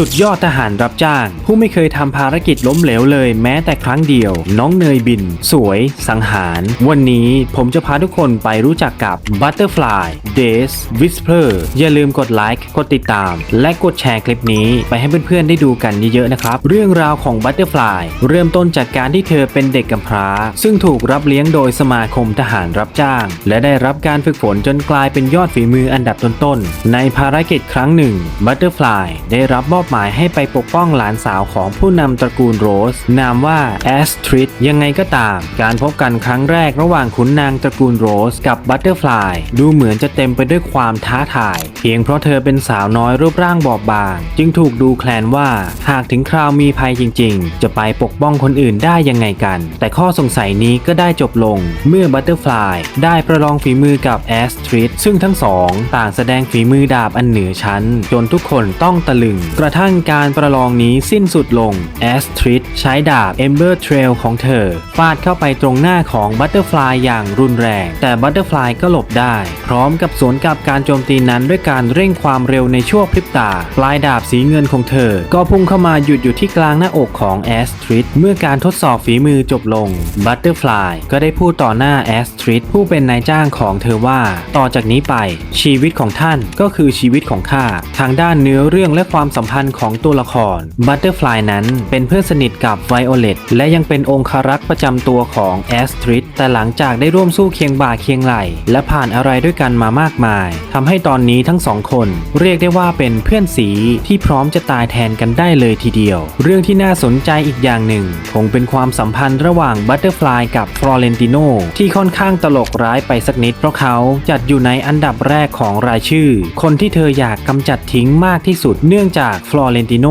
สุดยอดทหารรับจ้าง ผู้ไม่เคยทำภารกิจล้มเหลวเลยแม้แต่ครั้งเดียว น้องเนยบิน สวย สังหาร วันนี้ผมจะพาทุกคนไปรู้จักกับ Butterfly Days Whisper อย่าลืมกดไลค์กดติดตาม และกดแชร์คลิปนี้ไปให้เพื่อนๆได้ดูกันเยอะๆนะครับ เรื่องราวของ Butterfly เริ่มต้นจากการที่เธอเป็นเด็กกำพร้า ซึ่งถูกรับเลี้ยงโดยสมาคมทหารรับจ้าง และได้รับการฝึกฝนจนกลายเป็นยอดฝีมืออันดับต้นๆในภารกิจครั้งหนึ่ง Butterfly ได้รับมอบหมายให้ไปปกป้องหลานสาวของผู้นำตระกูลโรส นามว่าแอสทริดยังไงก็ตาม การพบกันครั้งแรกระหว่างขุนนางตระกูลโรสกับ Butterfly ดูเหมือนจะเต็มไปด้วยความท้าทาย เพียงเพราะเธอเป็นสาวน้อยรูปร่างบอบบาง จึงถูกดูแคลนว่าหากถึงคราวมีภัยจริง ๆ จะไปปกป้องคนอื่นได้ยังไงกัน แต่ข้อสงสัยนี้ก็ได้จบลง เมื่อ Butterfly ได้ประลองฝีมือกับแอสทริดซึ่งทั้งสองต่างแสดงฝีมือดาบอันเหนือชั้น จนทุกคนต้องตะลึงกระทั่งการประลองนี้สิ้นสุดลงแอสทริดใช้ดาบ Ember Trail ของเธอ ฟาดเข้าไปตรงหน้าของ Butterfly อย่างรุนแรง แต่ Butterfly ก็หลบได้ พร้อมกับสวนกลับการโจมตีนั้นด้วยการเร่งความเร็วในชั่วพริบตา ปลายดาบสีเงินของเธอ ก็พุ่งเข้ามาหยุดอยู่ที่กลางหน้าอกของแอสทริดเมื่อการทดสอบฝีมือจบลง Butterfly ก็ได้พูดต่อหน้าแอสทริดผู้เป็นนายจ้างของเธอว่า ต่อจากนี้ไป ชีวิตของท่านก็คือชีวิตของข้าทางด้านเนื้อเรื่องและความสัมพันธ์ของตัวละคร Butterfly นั้นเป็นเพื่อนสนิทกับ Violet และยังเป็นองคารักษ์ประจำตัวของแอสทริดแต่หลังจากได้ร่วมสู้เคียงบ่าเคียงไหลและผ่านอะไรด้วยกันมามากมายทำให้ตอนนี้ทั้งสองคนเรียกได้ว่าเป็นเพื่อนสีที่พร้อมจะตายแทนกันได้เลยทีเดียว เรื่องที่น่าสนใจอีกอย่างหนึ่ง คงเป็นความสัมพันธ์ระหว่าง Butterfly กับฟลอเรนติโนที่ค่อนข้างตลกร้ายไปสักนิด เพราะเขาจัดอยู่ในอันดับแรกของรายชื่อ คนที่เธออยากกำจัดทิ้งมากที่สุดเนื่องจากฟลอเรนติโน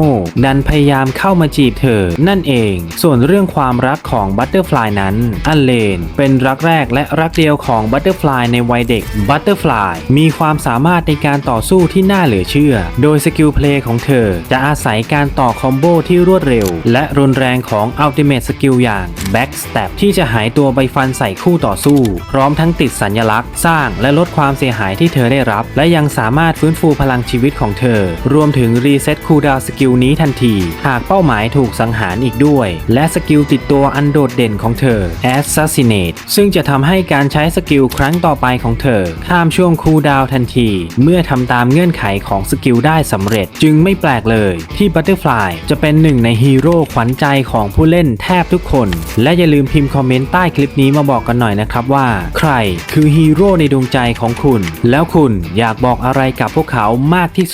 ดันพยายามเข้ามาจีบเธอ นั่นเอง ส่วนเรื่องความรักของ Butterfly นั้นอันเลน เป็นรักแรกและรักเดียวของ Butterfly ในวัยเด็ก Butterfly มีความสามารถในการต่อสู้ที่น่าเหลือเชื่อ โดยสกิลเพลย์ของเธอ จะอาศัยการต่อคอมโบที่รวดเร็ว และรุนแรงของ Ultimate Skill อย่าง Backstab ที่จะหายตัวไปฟันใส่คู่ต่อสู้ พร้อมทั้งติดสัญลักษณ์ สร้างและลดความเสียหายที่เธอได้รับ และยังสามารถฟื้นฟูพลังชีวิตของเธอ รวมถึงรีเซ็ตคูลดาวสกิลนี้ทันที หากเป้าหมายถูกสังหารอีกด้วย และสกิลติดตัวอันโดดเด่นของเธอ Assassinate ซึ่งจะทำให้การใช้สกิลครั้งต่อไปของเธอ ข้ามช่วงคูดาวทันที เมื่อทำตามเงื่อนไขของสกิลได้สำเร็จ จึงไม่แปลกเลยที่ Butterfly จะเป็นหนึ่งในฮีโร่ขวัญใจของผู้เล่นแทบทุกคน และอย่าลืมพิมพ์คอมเมนต์ใต้คลิปนี้มาบอกกันหน่อยนะครับว่า ใครคือฮีโร่ในดวงใจของคุณ แล้วคุณอยากบอกอะไรกับพวกเขามากที่สุด